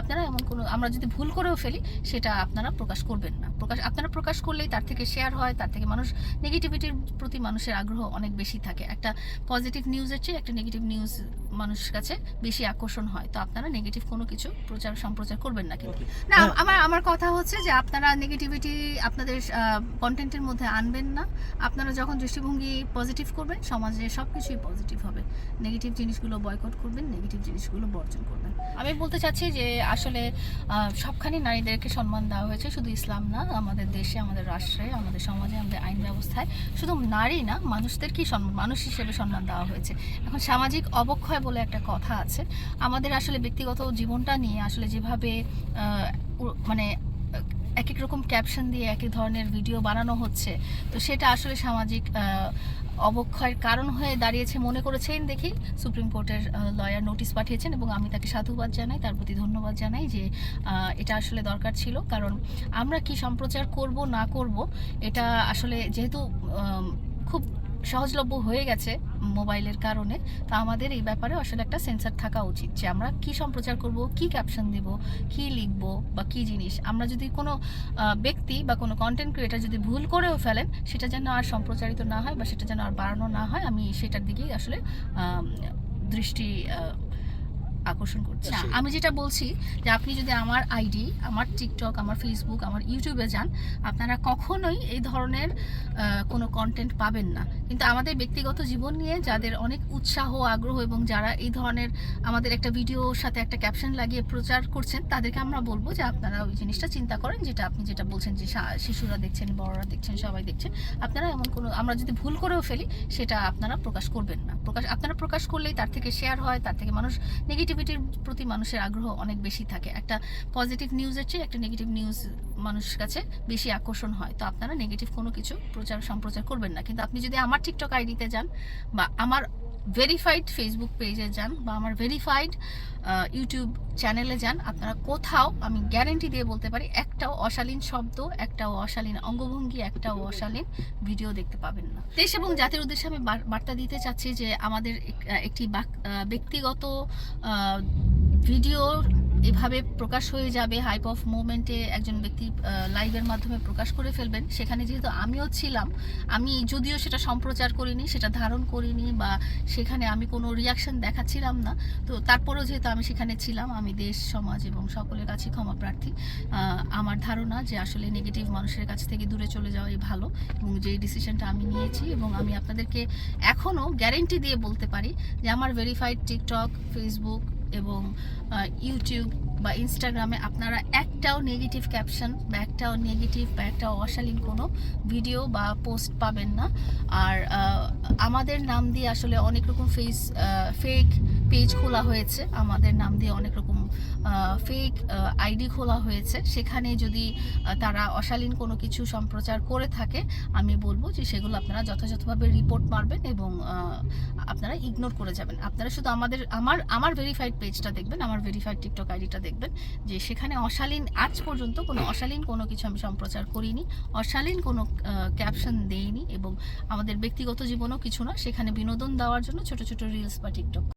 আপনারা এমন কোনো, আমরা যদি ভুল করেও ফেলি, সেটা আপনারা প্রকাশ করবেন না। প্রকাশ, আপনারা প্রকাশ করলেই তার থেকে শেয়ার হয়, তার থেকে মানুষ নেগেটিভিটির প্রতি মানুষের আগ্রহ অনেক বেশি থাকে। একটা পজিটিভ নিউজের চেয়ে একটা নেগেটিভ নিউজ মানুষের কাছে বেশি আকর্ষণ হয়। তো আপনারা নেগেটিভ কোনো কিছু প্রচার সম্প্রচার করবেন না কিন্তু। না। আমার আমার কথা হচ্ছে যে আপনারা নেগেটিভিটি আপনাদের কন্টেন্টের মধ্যে আনবেন না। আপনারা যখন দৃষ্টিভঙ্গি পজিটিভ করবেন সমাজে সব কিছুই পজিটিভ হবে। নেগেটিভ জিনিসগুলো বয়কট করবেন নেগেটিভ জিনিসগুলো বর্জন করবেন। আমি বলতে চাচ্ছি যে আসলে সবখানে নারীদেরকে সম্মান দেওয়া হয়েছে। শুধু ইসলাম না আমাদের দেশে আমাদের রাষ্ট্রে আমাদের সমাজে আমাদের আইন ব্যবস্থায়। শুধু নারী না মানুষদেরকেই সম্মান মানুষ হিসেবে সম্মান দেওয়া হয়েছে। এখন সামাজিক অবক্ষয় বলে একটা কথা আছে। আমাদের আসলে ব্যক্তিগত জীবনটা নিয়ে আসলে যেভাবে মানে এক এক রকম ক্যাপশন দিয়ে এক এক ধরনের ভিডিও বানানো হচ্ছে, তো সেটা আসলে সামাজিক অবক্ষয়ের কারণ হয়ে দাঁড়িয়েছে মনে করেছেন দেখি সুপ্রিম কোর্টের লয়ার নোটিশ পাঠিয়েছেন এবং আমি তাকে সাধুবাদ জানাই, তার প্রতি ধন্যবাদ জানাই যে এটা আসলে দরকার ছিল। কারণ আমরা কি সম্প্রচার করব, না করব, এটা আসলে যেহেতু খুব সহজলভ্য হয়ে গেছে মোবাইলের কারণে, তা আমাদের এই ব্যাপারে আসলে একটা সেন্সার থাকা উচিত যে আমরা কি সম্প্রচার করব, কি ক্যাপশন দেব, কি লিখব বা কি জিনিস। আমরা যদি কোনো ব্যক্তি বা কোনো কন্টেন্ট ক্রিয়েটার যদি ভুল করেও ফেলেন, সেটা যেন আর সম্প্রচারিত না হয় বা সেটা যেন আর বাড়ানো না হয়, আমি সেটার দিকেই আসলে দৃষ্টি আকর্ষণ করছে। না, আমি যেটা বলছি যে আপনি যদি আমার আইডি আমার টিকটক আমার ফেসবুক আমার ইউটিউবে যান আপনারা কখনোই এই ধরনের কোনো কন্টেন্ট পাবেন না। কিন্তু আমাদের ব্যক্তিগত জীবন নিয়ে যাদের অনেক উৎসাহ আগ্রহ এবং যারা এই ধরনের আমাদের একটা ভিডিওর সাথে একটা ক্যাপশন লাগিয়ে প্রচার করছেন তাদেরকে আমরা বলব যে আপনারা ওই জিনিসটা চিন্তা করেন যেটা আপনি যেটা বলছেন যে শিশুরা দেখছেন বড়রা দেখছেন সবাই দেখছেন আপনারা এমন কোনো আমরা যদি ভুল করেও ফেলি সেটা আপনারা প্রকাশ করবেন না। প্রকাশ, আপনারা প্রকাশ করলেই তার থেকে শেয়ার হয়, তার থেকে মানুষ নেগেটিভিটির প্রতি মানুষের আগ্রহ অনেক বেশি থাকে। একটা পজিটিভ নিউজের চেয়ে একটা নেগেটিভ নিউজ মানুষের কাছে বেশি আকর্ষণ হয়। তো আপনারা নেগেটিভ কোনো কিছু প্রচার, সম্প্রচার করবেন না। কিন্তু আপনি যদি আমার টিকটক আইডিতে যান বা আমার ভেরিফাইড ফেসবুক পেজে যান বা আমার ভেরিফাইড ইউটিউব চ্যানেলে যান, আপনারা কোথাও, আমি গ্যারেন্টি দিয়ে বলতে পারি, একটাও অশালীন শব্দ, একটাও অশালীন অঙ্গভঙ্গি, একটাও অশালীন ভিডিও দেখতে পাবেন না। দেশ এবং জাতির উদ্দেশ্যে আমি বার্তা দিতে চাচ্ছি যে আমাদের একটি ব্যক্তিগত ভিডিওর ভিডিও এভাবে প্রকাশ হয়ে যাবে হাইপ অফ মুভমেন্টে একজন ব্যক্তি লাইভের মাধ্যমে প্রকাশ করে ফেলবেন। সেখানে যেহেতু আমিও ছিলাম, আমি যদিও সেটা সম্প্রচার করিনি, সেটা ধারণ করিনি বা সেখানে আমি কোনো রিয়াকশন দেখাচ্ছিলাম না, তো তারপরেও যেহেতু আমি সেখানে ছিলাম, আমি দেশ, সমাজ এবং সকলের কাছে ক্ষমা প্রার্থী। আমার ধারণা যে আসলে নেগেটিভ মানুষের কাছ থেকে দূরে চলে যাওয়াই ভালো এবং যে ডিসিশনটা আমি নিয়েছি এবং আমি আপনাদেরকে এখনও গ্যারেন্টি দিয়ে বলতে পারি যে আমার ভেরিফাইড টিকটক ফেসবুক এবং ইউটিউব বা ইনস্টাগ্রামে আপনারা একটাও নেগেটিভ ক্যাপশন বা একটাও নেগেটিভ বা একটাও অশালীন কোনো ভিডিও বা পোস্ট পাবেন না। আর আমাদের নাম দিয়ে আসলে অনেক রকম ফেস ফেক পেজ খোলা হয়েছে। আমাদের নাম দিয়ে অনেক রকম ফেক আইডি খোলা হয়েছে। সেখানে যদি তারা অশালীন কোনো কিছু সম্প্রচার করে থাকে, আমি বলব যে সেগুলো আপনারা যথাযথভাবে রিপোর্ট মারবেন এবং আপনারা ইগনোর করে যাবেন। আপনারা শুধু আমাদের, আমার আমার ভেরিফাইড পেজটা দেখবেন, আমার ভেরিফাইড টিকটক আইডিটা দেখবেন, যে সেখানে অশালীন, আজ পর্যন্ত কোনো অশালীন কোনো কিছু আমি সম্প্রচার করিনি, অশালীন কোনো ক্যাপশন দেইনি এবং আমাদের ব্যক্তিগত জীবনও কিছু না, সেখানে বিনোদন দেওয়ার জন্য ছোট ছোট রিলস বা টিকটক